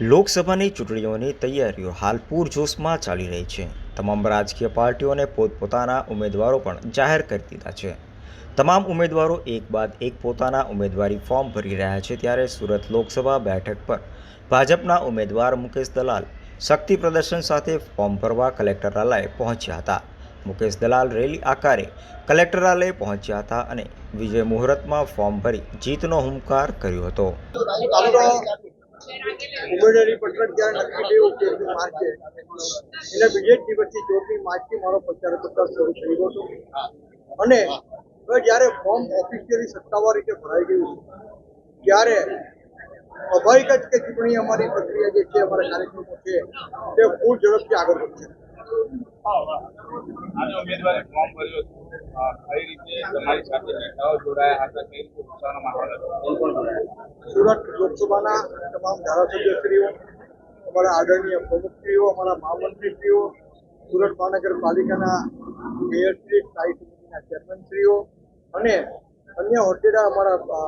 લોકસભાની ચૂંટણીઓની તૈયારીઓ હાલ પૂરજોશમાં ચાલી રહી છે. તમામ રાજકીય પાર્ટીઓને પોતપોતાના ઉમેદવારો પણ જાહેર કરી દીધા છે. તમામ ઉમેદવારો એક બાદ એક પોતાના ઉમેદવારી ફોર્મ ભરી રહ્યા છે ત્યારે સુરત લોકસભા બેઠક પર ભાજપના ઉમેદવાર મુકેશ દલાલ શક્તિ પ્રદર્શન સાથે ફોર્મ ભરવા કલેક્ટરાલય પહોંચ્યા હતા. મુકેશ દલાલ રેલી આકારે કલેક્ટરાલય પહોંચ્યા હતા અને વિજય મુહૂર્તમાં ફોર્મ ભરી જીતનો હુંકાર કર્યો હતો. ઉમેદવારી પત્રક જ્યારે નક્કી થયું કે માર્ચે એના બીજે જ દિવસથી ચોથી માર્ચથી મારો પ્રચાર પ્રચાર શરૂ થઈ ગયો અને હવે જ્યારે ફોર્મ ઓફિશિયલી સત્તાવાર રીતે ભરાઈ ગયું ત્યારે સ્વાભાવિક જ કે ચૂંટણી અમારી પ્રક્રિયા જે છે, અમારા કાર્યક્રમો છે, તે ફૂલ ઝડપથી આગળ વધશે. કઈ રીતે તમારી સાથે નેતાઓ જોડાયા હતા સુરત લોકસભાના તમામ ધારાસભ્યશ્રીઓ અમારા આદરણીય પ્રમુખશ્રીઓ અમારા મહામંત્રીશ્રીઓ સુરત મહાનગરપાલિકાના મેયરશ્રી સ્થાયી સમિતિના ચેરમેનશ્રીઓ અને અન્ય હોદ્દેદાર અમારા અ,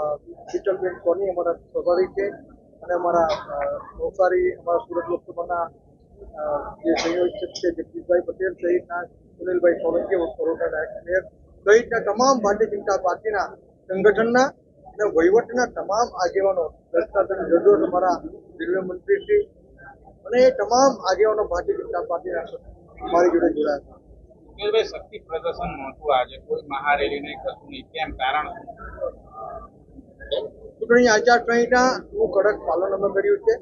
કોની અમારા સ્વાભાવિક છે અને અમારા નવસારી અમારા સુરત લોકસભાના જે સંયોજક છે જગદીશભાઈ પટેલ સહિતના સુનિલભાઈ સોલંકી કોરોના ડાયરેક્ટર મેયર સહિતના તમામ ભારતીય જનતા પાર્ટીના સંગઠનના અને વહીવટના તમામ આગેવાનો દત્તાત્રેય જજો અમારા રેલવે મંત્રીશ્રી અને એ તમામ આગેવાનો ભારતીય જનતા પાર્ટીના મારી જોડે જોડાયા હતા. શક્તિ પ્રદર્શન નહોતું આજે. કોઈ મહારેલી નહીં કરતું નહીં. કેમ? કારણ ચૂંટણી આચારસંહિતા આચારસંહિતાનું કડક પાલન અમે કર્યું છે.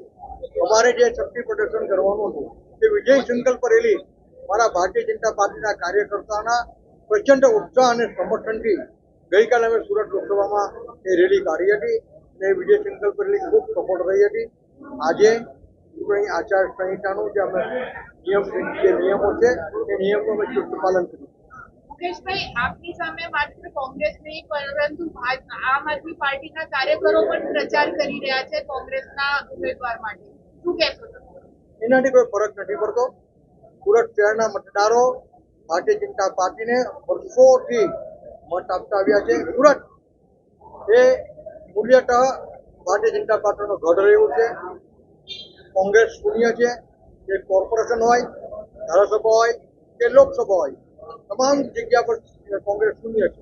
અમારે જે શક્તિ પ્રદર્શન કરવાનું હતું તે વિજય સંકલ્પ રેલી મારા ભારતીય જનતા પાર્ટીના કાર્યકર્તાના પ્રચંડ ઉત્સાહ અને સમર્થનથી ગઈકાલે અમે સુરત લોકસભામાં એ રેલી કાઢી હતી અને વિજય સંકલ્પ રેલી ખૂબ સફળ રહી હતી. આજે ચૂંટણી આચારસંહિતાનું જે અમે નિયમ જે નિયમો છે એ નિયમો અમે ચુસ્ત પાલન કર્યું. મુકેશભાઈ આપની સામે માત્ર કોંગ્રેસ નહીં પરંતુ આમ આદમી પાર્ટીના કાર્યકરો પણ પ્રચાર કરી રહ્યા છે કોંગ્રેસના ઉમેદવાર માટે. શું કહેશો એનાથી કોઈ ફરક નથી પડતો. સુરત શહેરના મતદારો ભારતીય જનતા પાર્ટીને વર્ષોથી મત આપતા આવ્યા છે. સુરત એ મૂલ્યતઃ ભારતીય જનતા પાર્ટીનો ગઢ રહ્યું છે. કોંગ્રેસ શૂન્ય છે. એ કોર્પોરેશન હોય, ધારાસભા હોય કે લોકસભા હોય, તમામ જગ્યા પર કોંગ્રેસ શૂન્ય છે.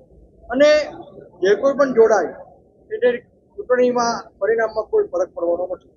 અને જે કોઈ પણ જોડાય એટલે ચૂંટણીમાં પરિણામમાં કોઈ ફરક પડવાનો નથી.